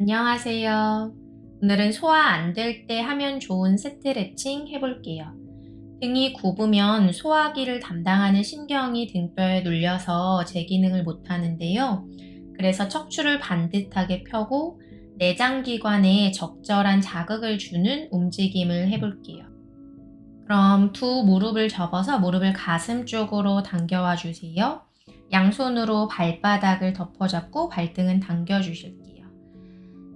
안녕하세요. 오늘은 소화 안 될 때 하면 좋은 스트레칭 해볼게요. 등이 굽으면 소화기를 담당하는 신경이 등뼈에 눌려서 제 기능을 못하는데요. 그래서 척추를 반듯하게 펴고 내장기관에 적절한 자극을 주는 움직임을 해볼게요. 그럼 두 무릎을 접어서 무릎을 가슴 쪽으로 당겨와 주세요. 양손으로 발바닥을 덮어잡고 발등은 당겨주실게요.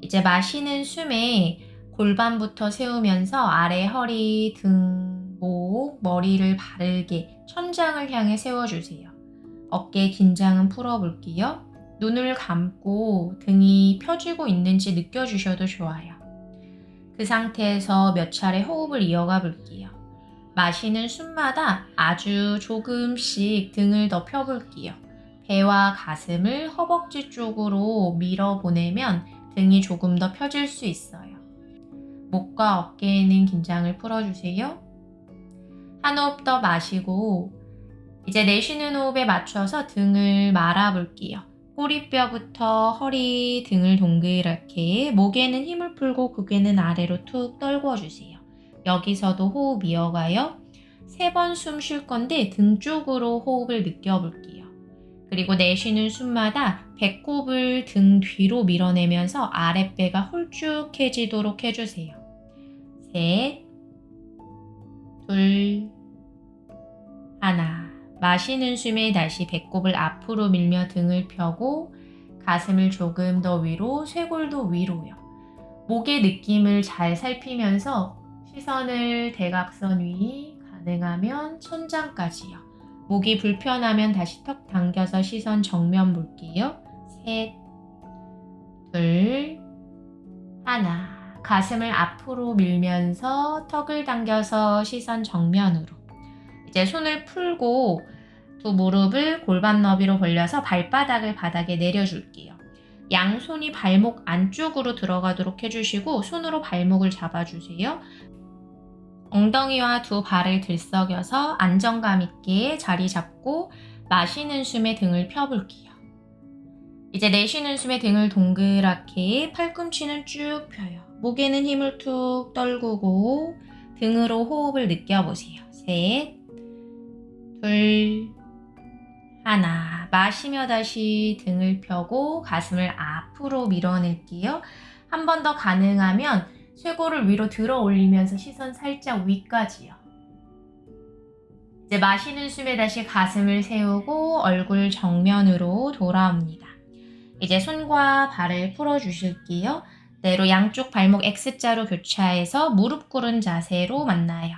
이제 마시는 숨에 골반부터 세우면서 아래 허리, 등, 목, 머리를 바르게 천장을 향해 세워주세요. 어깨 긴장은 풀어볼게요. 눈을 감고 등이 펴지고 있는지 느껴주셔도 좋아요. 그 상태에서 몇 차례 호흡을 이어가 볼게요. 마시는 숨마다 아주 조금씩 등을 더 펴볼게요. 배와 가슴을 허벅지 쪽으로 밀어 보내면 등이 조금 더 펴질 수 있어요. 목과 어깨에 는 긴장을 풀어주세요. 한 호흡 더 마시고 이제 내쉬는 호흡에 맞춰서 등을 말아볼게요. 꼬리뼈부터 허리, 등을 동그랗게 목에는 힘을 풀고 고개는 아래로 툭 떨궈주세요. 여기서도 호흡 이어가요. 세 번 숨 쉴 건데 등 쪽으로 호흡을 느껴볼게요. 그리고 내쉬는 숨마다 배꼽을 등 뒤로 밀어내면서 아랫배가 홀쭉해지도록 해주세요. 셋, 둘, 하나. 마시는 숨에 다시 배꼽을 앞으로 밀며 등을 펴고 가슴을 조금 더 위로, 쇄골도 위로요. 목의 느낌을 잘 살피면서 시선을 대각선 위, 가능하면 천장까지요. 목이 불편하면 다시 턱 당겨서 시선 정면 볼게요. 셋, 둘, 하나. 가슴을 앞으로 밀면서 턱을 당겨서 시선 정면으로. 이제 손을 풀고 두 무릎을 골반 너비로 벌려서 발바닥을 바닥에 내려줄게요. 양손이 발목 안쪽으로 들어가도록 해주시고 손으로 발목을 잡아주세요. 엉덩이와 두 발을 들썩여서 안정감 있게 자리 잡고 마시는 숨에 등을 펴볼게요. 이제 내쉬는 숨에 등을 동그랗게 팔꿈치는 쭉 펴요. 목에는 힘을 툭 떨구고 등으로 호흡을 느껴보세요. 셋, 둘, 하나. 마시며 다시 등을 펴고 가슴을 앞으로 밀어낼게요. 한 번 더 가능하면 쇄골을 위로 들어 올리면서 시선 살짝 위까지요. 이제 마시는 숨에 다시 가슴을 세우고 얼굴 정면으로 돌아옵니다. 이제 손과 발을 풀어주실게요. 때로 양쪽 발목 X자로 교차해서 무릎 꿇은 자세로 만나요.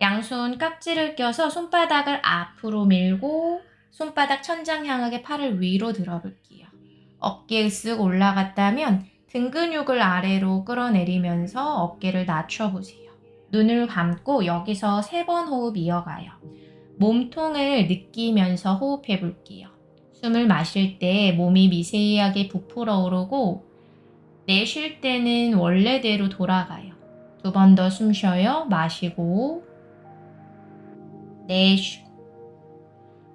양손 깍지를 껴서 손바닥을 앞으로 밀고 손바닥 천장 향하게 팔을 위로 들어볼게요. 어깨 쓱 올라갔다면 등 근육을 아래로 끌어내리면서 어깨를 낮춰보세요. 눈을 감고 여기서 세번 호흡 이어가요. 몸통을 느끼면서 호흡해 볼게요. 숨을 마실 때 몸이 미세하게 부풀어 오르고 내쉴 때는 원래대로 돌아가요. 두 번 더 숨 쉬어요. 마시고 내쉬고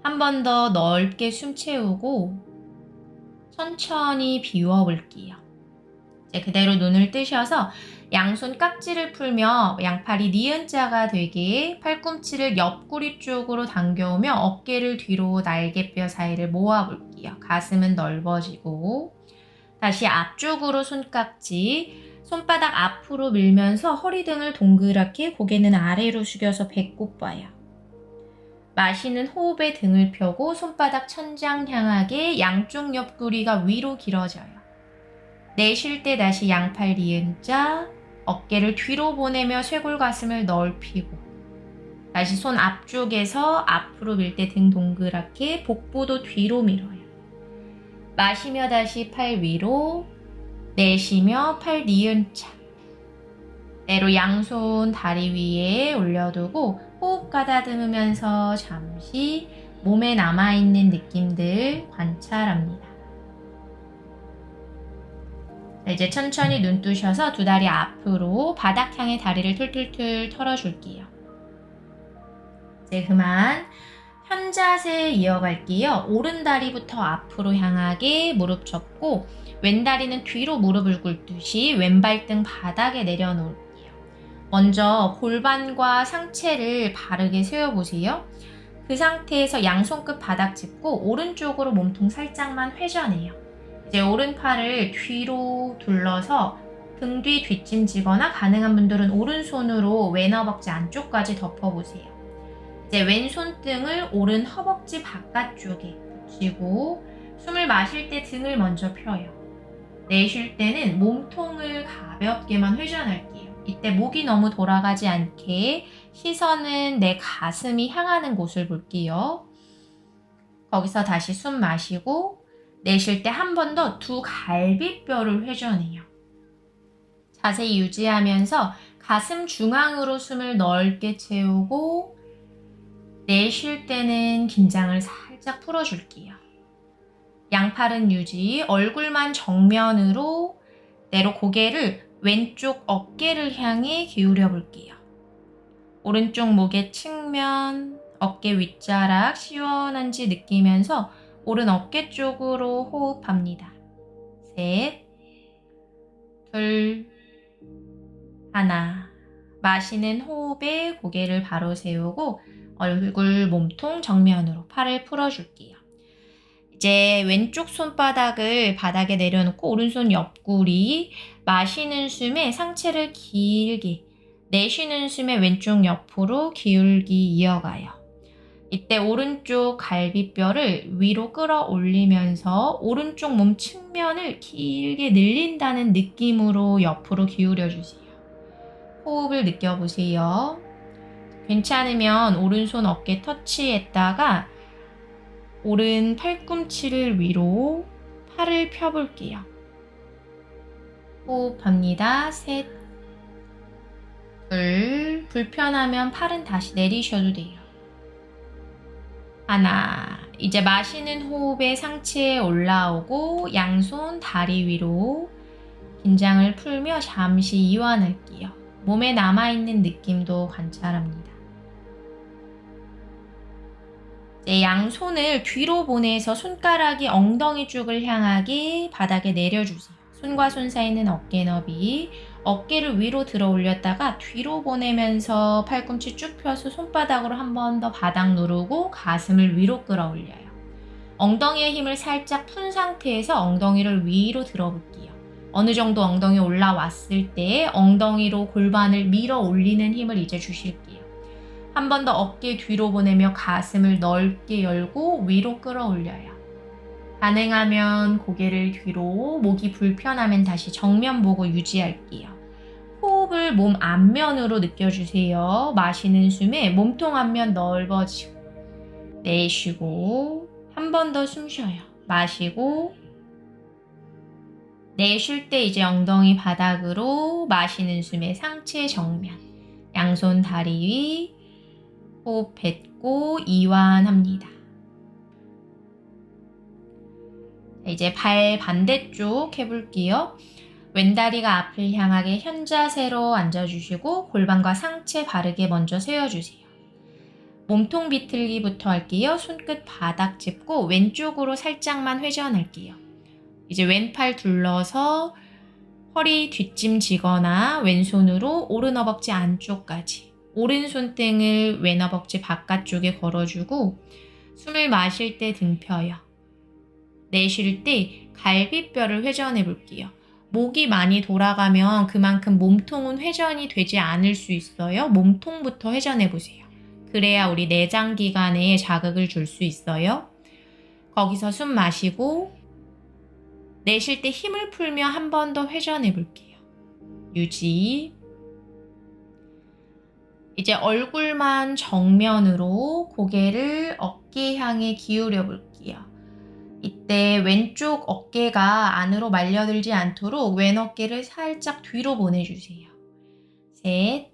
한 번 더 넓게 숨 채우고 천천히 비워 볼게요. 이제 그대로 눈을 뜨셔서 양손 깍지를 풀며 양팔이 니은자가 되게 팔꿈치를 옆구리 쪽으로 당겨오며 어깨를 뒤로 날개뼈 사이를 모아볼게요. 가슴은 넓어지고 다시 앞쪽으로 손깍지 손바닥 앞으로 밀면서 허리 등을 동그랗게 고개는 아래로 숙여서 배꼽 봐요. 마시는 호흡에 등을 펴고 손바닥 천장 향하게 양쪽 옆구리가 위로 길어져요. 내쉴 때 다시 양팔 니은자 어깨를 뒤로 보내며 쇄골 가슴을 넓히고 다시 손 앞쪽에서 앞으로 밀 때 등 동그랗게 복부도 뒤로 밀어요. 마시며 다시 팔 위로 내쉬며 팔 니은자 때로 양손 다리 위에 올려두고 호흡 가다듬으면서 잠시 몸에 남아있는 느낌들 관찰합니다. 이제 천천히 눈 뜨셔서 두 다리 앞으로 바닥 향해 다리를 툴툴툴 털어줄게요. 이제 그만 현자세 이어갈게요. 오른 다리부터 앞으로 향하게 무릎 접고 왼 다리는 뒤로 무릎을 꿇듯이 왼발등 바닥에 내려놓을게요. 먼저 골반과 상체를 바르게 세워보세요. 그 상태에서 양손끝 바닥 짚고 오른쪽으로 몸통 살짝만 회전해요. 이제 오른팔을 뒤로 둘러서 등 뒤 뒷짐지거나 가능한 분들은 오른손으로 왼 허벅지 안쪽까지 덮어보세요. 이제 왼손 등을 오른 허벅지 바깥쪽에 붙이고 숨을 마실 때 등을 먼저 펴요. 내쉴 때는 몸통을 가볍게만 회전할게요. 이때 목이 너무 돌아가지 않게 시선은 내 가슴이 향하는 곳을 볼게요. 거기서 다시 숨 마시고 내쉴 때 한 번 더 두 갈비뼈를 회전해요. 자세 유지하면서 가슴 중앙으로 숨을 넓게 채우고 내쉴 때는 긴장을 살짝 풀어줄게요. 양팔은 유지, 얼굴만 정면으로 내로 고개를 왼쪽 어깨를 향해 기울여 볼게요. 오른쪽 목의 측면, 어깨 윗자락 시원한지 느끼면서 오른 어깨 쪽으로 호흡합니다. 셋, 둘, 하나. 마시는 호흡에 고개를 바로 세우고 얼굴, 몸통 정면으로 팔을 풀어줄게요. 이제 왼쪽 손바닥을 바닥에 내려놓고 오른손 옆구리 마시는 숨에 상체를 길게 내쉬는 숨에 왼쪽 옆으로 기울기 이어가요. 이때 오른쪽 갈비뼈를 위로 끌어올리면서 오른쪽 몸 측면을 길게 늘린다는 느낌으로 옆으로 기울여 주세요. 호흡을 느껴보세요. 괜찮으면 오른손 어깨 터치했다가 오른 팔꿈치를 위로 팔을 펴볼게요. 호흡합니다. 셋, 둘, 불편하면 팔은 다시 내리셔도 돼요. 하나, 이제 마시는 호흡에 상체에 올라오고 양손 다리 위로 긴장을 풀며 잠시 이완할게요. 몸에 남아있는 느낌도 관찰합니다. 이제 양손을 뒤로 보내서 손가락이 엉덩이 쪽을 향하게 바닥에 내려주세요. 손과 손 사이는 어깨 너비, 어깨를 위로 들어 올렸다가 뒤로 보내면서 팔꿈치 쭉 펴서 손바닥으로 한 번 더 바닥 누르고 가슴을 위로 끌어올려요. 엉덩이의 힘을 살짝 푼 상태에서 엉덩이를 위로 들어볼게요. 어느 정도 엉덩이 올라왔을 때 엉덩이로 골반을 밀어 올리는 힘을 이제 주실게요. 한 번 더 어깨 뒤로 보내며 가슴을 넓게 열고 위로 끌어올려요. 가능하면 고개를 뒤로, 목이 불편하면 다시 정면 보고 유지할게요. 호흡을 몸 앞면으로 느껴주세요. 마시는 숨에 몸통 앞면 넓어지고, 내쉬고, 한 번 더 숨 쉬어요. 마시고, 내쉴 때 이제 엉덩이 바닥으로 마시는 숨에 상체 정면, 양손 다리 위, 호흡 뱉고 이완합니다. 이제 발 반대쪽 해볼게요. 왼다리가 앞을 향하게 현자세로 앉아주시고 골반과 상체 바르게 먼저 세워주세요. 몸통 비틀기부터 할게요. 손끝 바닥 짚고 왼쪽으로 살짝만 회전할게요. 이제 왼팔 둘러서 허리 뒷짐 지거나 왼손으로 오른 허벅지 안쪽까지 오른손 등을 왼 허벅지 바깥쪽에 걸어주고 숨을 마실 때 등 펴요. 내쉴 때 갈비뼈를 회전해 볼게요. 목이 많이 돌아가면 그만큼 몸통은 회전이 되지 않을 수 있어요. 몸통부터 회전해 보세요. 그래야 우리 내장 기관에 자극을 줄 수 있어요. 거기서 숨 마시고 내쉴 때 힘을 풀며 한 번 더 회전해 볼게요. 유지. 이제 얼굴만 정면으로 고개를 어깨 향해 기울여 볼게요. 이때 왼쪽 어깨가 안으로 말려들지 않도록 왼 어깨를 살짝 뒤로 보내주세요. 셋,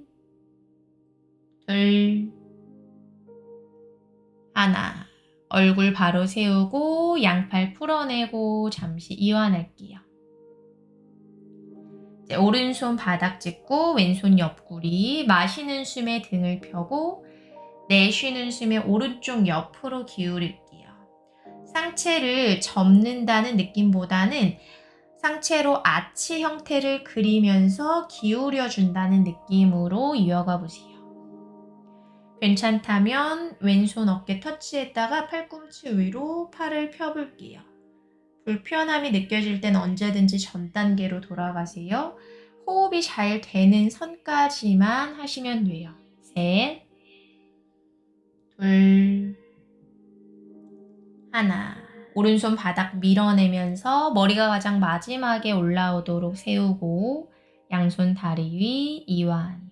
둘, 하나. 얼굴 바로 세우고 양팔 풀어내고 잠시 이완할게요. 오른손 바닥 짚고 왼손 옆구리 마시는 숨에 등을 펴고 내쉬는 숨에 오른쪽 옆으로 기울일게요. 상체를 접는다는 느낌보다는 상체로 아치 형태를 그리면서 기울여 준다는 느낌으로 이어가 보세요. 괜찮다면 왼손 어깨 터치했다가 팔꿈치 위로 팔을 펴볼게요. 불편함이 느껴질 땐 언제든지 전 단계로 돌아가세요. 호흡이 잘 되는 선까지만 하시면 돼요. 셋, 둘, 하나. 오른손 바닥 밀어내면서 머리가 가장 마지막에 올라오도록 세우고 양손 다리 위 이완.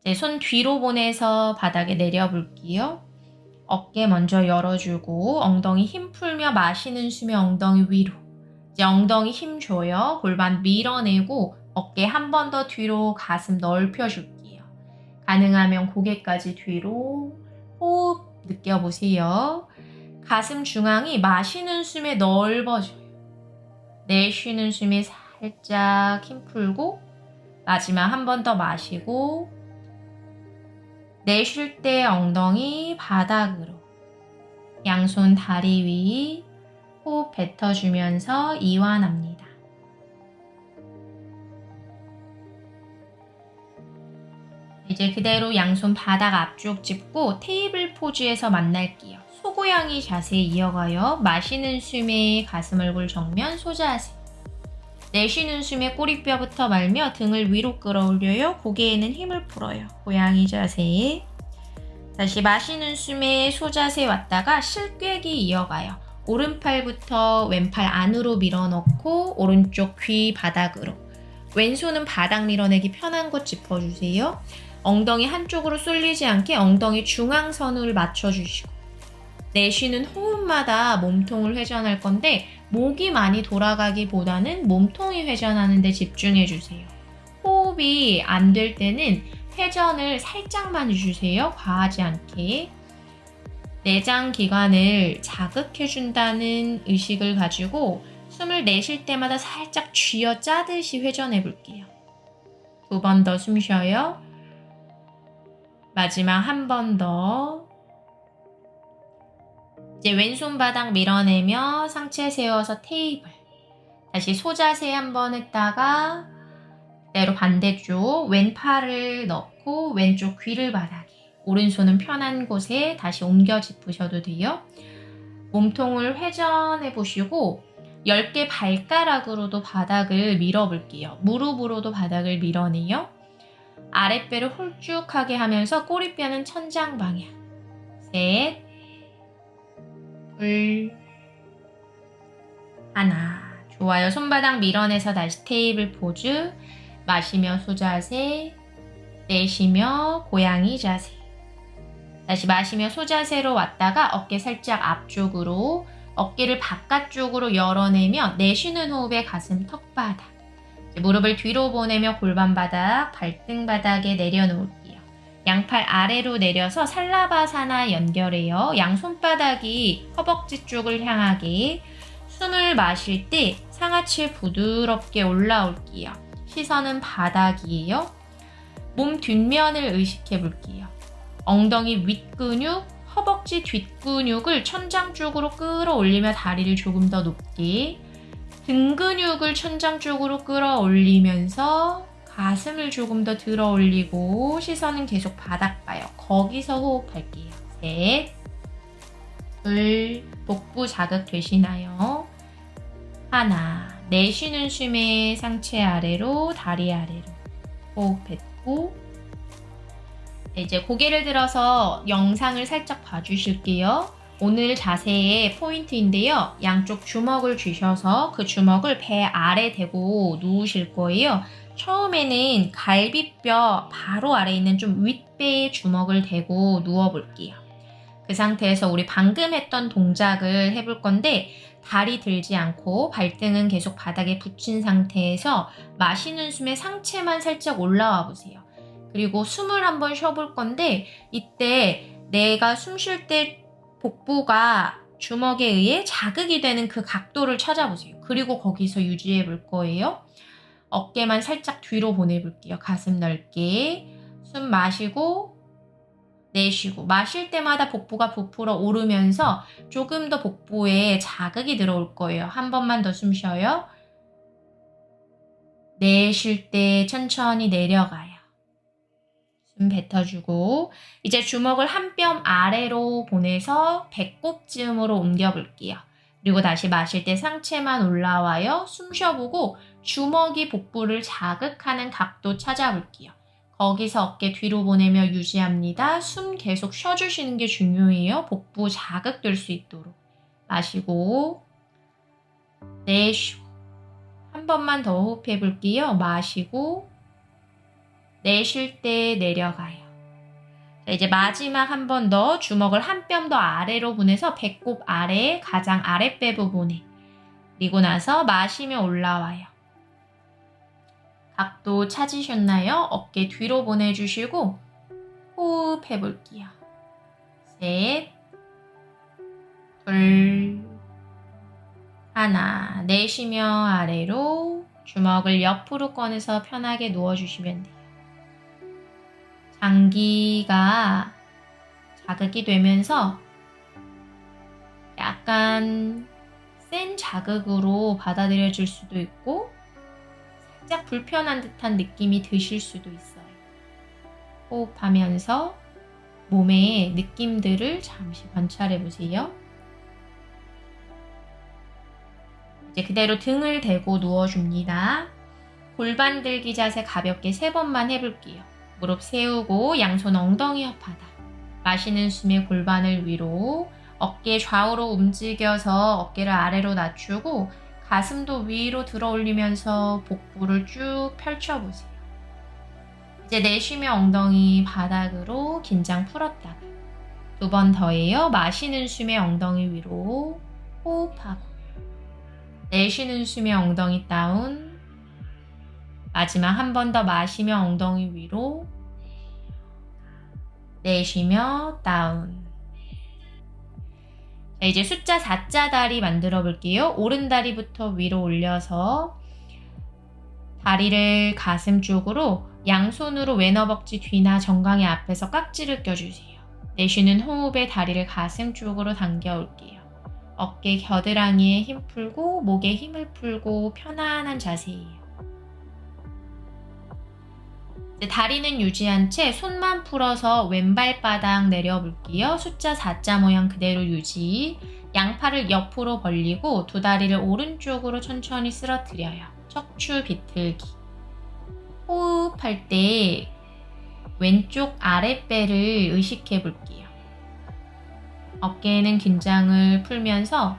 이제 손 뒤로 보내서 바닥에 내려 볼게요. 어깨 먼저 열어주고 엉덩이 힘 풀며 마시는 숨에 엉덩이 위로. 이제 엉덩이 힘 줘요. 골반 밀어내고 어깨 한 번 더 뒤로 가슴 넓혀줄게요. 가능하면 고개까지 뒤로 호흡 느껴보세요. 가슴 중앙이 마시는 숨에 넓어져요. 내쉬는 숨에 살짝 힘 풀고 마지막 한 번 더 마시고 내쉴 때 엉덩이 바닥으로 양손 다리 위 호흡 뱉어주면서 이완합니다. 이제 그대로 양손 바닥 앞쪽 짚고 테이블 포즈에서 만날게요. 소고양이 자세 이어가요. 마시는 숨에 가슴 얼굴 정면 소자세. 내쉬는 숨에 꼬리뼈부터 말며 등을 위로 끌어올려요. 고개에는 힘을 풀어요. 고양이 자세. 다시 마시는 숨에 소자세 왔다가 실꿰기 이어가요. 오른팔부터 왼팔 안으로 밀어넣고 오른쪽 귀 바닥으로. 왼손은 바닥 밀어내기 편한 곳 짚어주세요. 엉덩이 한쪽으로 쏠리지 않게 엉덩이 중앙선을 맞춰주시고 내쉬는 호흡마다 몸통을 회전할 건데 목이 많이 돌아가기보다는 몸통이 회전하는 데 집중해 주세요. 호흡이 안 될 때는 회전을 살짝만 해주세요. 과하지 않게. 내장 기관을 자극해 준다는 의식을 가지고 숨을 내쉴 때마다 살짝 쥐어 짜듯이 회전해 볼게요. 두 번 더 숨 쉬어요. 마지막 한 번 더. 이제 왼손 바닥 밀어내며 상체 세워서 테이블. 다시 소자세 한 번 했다가 그대로 반대쪽 왼팔을 넣고 왼쪽 귀를 바닥에 오른손은 편한 곳에 다시 옮겨 짚으셔도 돼요. 몸통을 회전해 보시고 10개 발가락으로도 바닥을 밀어 볼게요. 무릎으로도 바닥을 밀어내요. 아랫배를 홀쭉하게 하면서 꼬리뼈는 천장 방향. 셋, 둘, 하나. 좋아요. 손바닥 밀어내서 다시 테이블 포즈. 마시며 소자세. 내쉬며 고양이 자세. 다시 마시며 소자세로 왔다가 어깨 살짝 앞쪽으로 어깨를 바깥쪽으로 열어내며 내쉬는 호흡에 가슴 턱바닥. 무릎을 뒤로 보내며 골반 바닥, 발등 바닥에 내려놓을게요. 양팔 아래로 내려서 살라바사나 연결해요. 양 손바닥이 허벅지 쪽을 향하게 숨을 마실 때 상하체 부드럽게 올라올게요. 시선은 바닥이에요. 몸 뒷면을 의식해 볼게요. 엉덩이 윗근육, 허벅지 뒷근육을 천장 쪽으로 끌어올리며 다리를 조금 더 높게 등 근육을 천장 쪽으로 끌어올리면서 가슴을 조금 더 들어 올리고 시선은 계속 바닥 봐요. 거기서 호흡할게요. 셋, 둘, 복부 자극 되시나요? 하나, 내쉬는 숨에 상체 아래로, 다리 아래로 호흡했고 이제 고개를 들어서 영상을 살짝 봐주실게요. 오늘 자세의 포인트인데요. 양쪽 주먹을 쥐셔서 그 주먹을 배 아래 대고 누우실 거예요. 처음에는 갈비뼈 바로 아래 있는 좀 윗배에 주먹을 대고 누워 볼게요. 그 상태에서 우리 방금 했던 동작을 해볼 건데 다리 들지 않고 발등은 계속 바닥에 붙인 상태에서 마시는 숨에 상체만 살짝 올라와 보세요. 그리고 숨을 한번 쉬어볼 건데 이때 내가 숨 쉴때 복부가 주먹에 의해 자극이 되는 그 각도를 찾아보세요. 그리고 거기서 유지해 볼 거예요. 어깨만 살짝 뒤로 보내볼게요. 가슴 넓게. 숨 마시고 내쉬고 마실 때마다 복부가 부풀어 오르면서 조금 더 복부에 자극이 들어올 거예요. 한 번만 더 숨 쉬어요. 내쉴 때 천천히 내려가요. 숨 뱉어주고 이제 주먹을 한 뼘 아래로 보내서 배꼽쯤으로 옮겨 볼게요. 그리고 다시 마실 때 상체만 올라와요. 숨 쉬어보고 주먹이 복부를 자극하는 각도 찾아볼게요. 거기서 어깨 뒤로 보내며 유지합니다. 숨 계속 쉬어주시는 게 중요해요. 복부 자극될 수 있도록. 마시고, 내쉬고. 한 번만 더 호흡해 볼게요. 마시고, 내쉴 때 내려가요. 자, 이제 마지막 한 번 더 주먹을 한 뼘 더 아래로 보내서 배꼽 아래 가장 아랫배 부분에 그리고 나서 마시며 올라와요. 각도 찾으셨나요? 어깨 뒤로 보내주시고 호흡 해 볼게요. 셋, 둘, 하나. 내쉬며 아래로 주먹을 옆으로 꺼내서 편하게 누워주시면 돼요. 장기가 자극이 되면서 약간 센 자극으로 받아들여질 수도 있고 살짝 불편한 듯한 느낌이 드실 수도 있어요. 호흡하면서 몸의 느낌들을 잠시 관찰해 보세요. 이제 그대로 등을 대고 누워줍니다. 골반 들기 자세 가볍게 세 번만 해볼게요. 무릎 세우고 양손 엉덩이 옆하다. 마시는 숨에 골반을 위로, 어깨 좌우로 움직여서 어깨를 아래로 낮추고 가슴도 위로 들어 올리면서 복부를 쭉 펼쳐보세요. 이제 내쉬며 엉덩이 바닥으로 긴장 풀었다가 두 번 더해요. 마시는 숨에 엉덩이 위로 호흡하고 내쉬는 숨에 엉덩이 다운 마지막 한 번 더 마시며 엉덩이 위로 내쉬며 다운 자, 이제 숫자 4자 다리 만들어 볼게요. 오른 다리부터 위로 올려서 다리를 가슴 쪽으로 양손으로 왼허벅지 뒤나 정강이 앞에서 깍지를 껴주세요. 내쉬는 호흡에 다리를 가슴 쪽으로 당겨 올게요. 어깨 겨드랑이에 힘 풀고 목에 힘을 풀고 편안한 자세예요. 다리는 유지한 채 손만 풀어서 왼발 바닥 내려볼게요. 숫자 4자 모양 그대로 유지. 양팔을 옆으로 벌리고 두 다리를 오른쪽으로 천천히 쓰러뜨려요. 척추 비틀기. 호흡할 때 왼쪽 아랫배를 의식해 볼게요. 어깨에는 긴장을 풀면서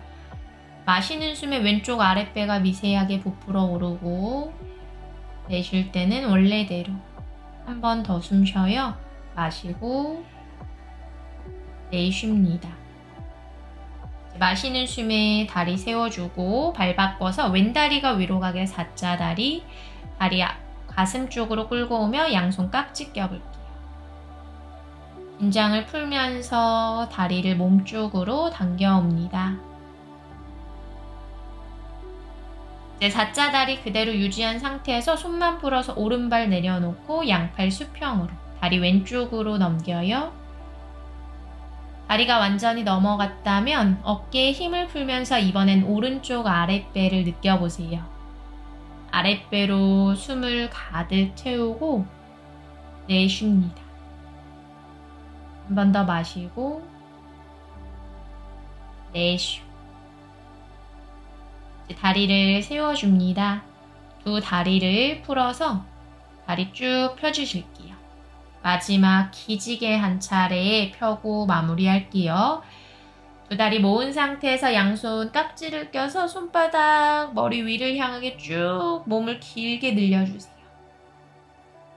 마시는 숨에 왼쪽 아랫배가 미세하게 부풀어 오르고 내쉴 때는 원래대로 한 번 더 숨 쉬어요. 마시고 내쉽니다. 마시는 숨에 다리 세워주고 발 바꿔서 왼 다리가 위로 가게 사자 다리 다리 가슴 쪽으로 끌고 오며 양손 깍지 껴볼게요. 긴장을 풀면서 다리를 몸 쪽으로 당겨옵니다. 제 사자 다리 그대로 유지한 상태에서 손만 풀어서 오른발 내려놓고 양팔 수평으로 다리 왼쪽으로 넘겨요. 다리가 완전히 넘어갔다면 어깨에 힘을 풀면서 이번엔 오른쪽 아랫배를 느껴보세요. 아랫배로 숨을 가득 채우고 내쉽니다. 한 번 더 마시고 내쉬고 다리를 세워줍니다. 두 다리를 풀어서 다리 쭉 펴주실게요. 마지막 기지개 한 차례 펴고 마무리할게요. 두 다리 모은 상태에서 양손 깍지를 껴서 손바닥 머리 위를 향하게 쭉 몸을 길게 늘려주세요.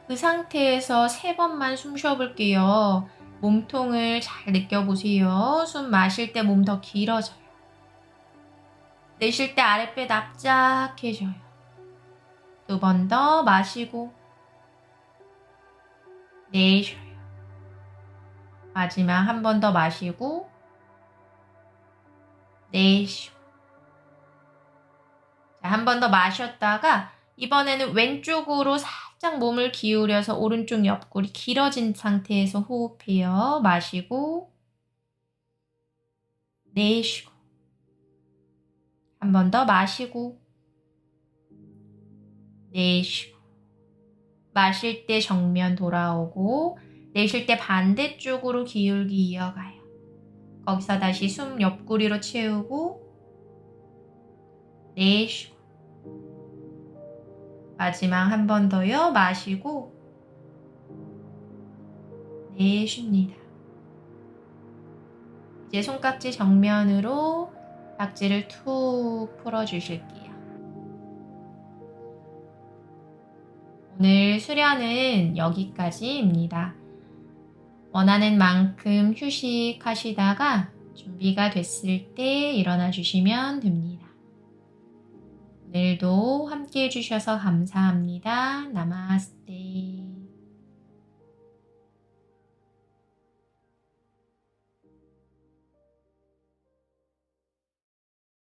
그 상태에서 세 번만 숨 쉬어볼게요. 몸통을 잘 느껴보세요. 숨 마실 때 몸 더 길어져요. 내쉴 때 아랫배 납작해져요. 두 번 더 마시고 내쉬어요. 마지막 한 번 더 마시고 내쉬고 자, 한 번 더 마셨다가 이번에는 왼쪽으로 살짝 몸을 기울여서 오른쪽 옆구리 길어진 상태에서 호흡해요. 마시고, 내쉬고. 한 번 더 마시고, 내쉬고. 마실 때 정면 돌아오고, 내쉴 때 반대쪽으로 기울기 이어가요. 거기서 다시 숨 옆구리로 채우고, 내쉬고. 마지막 한 번 더요. 마시고, 내쉽니다. 이제 손깍지 정면으로 각지를 툭 풀어주실게요. 오늘 수련은 여기까지입니다. 원하는 만큼 휴식하시다가 준비가 됐을 때 일어나 주시면 됩니다. 오늘도 함께 해주셔서 감사합니다. 나마스테.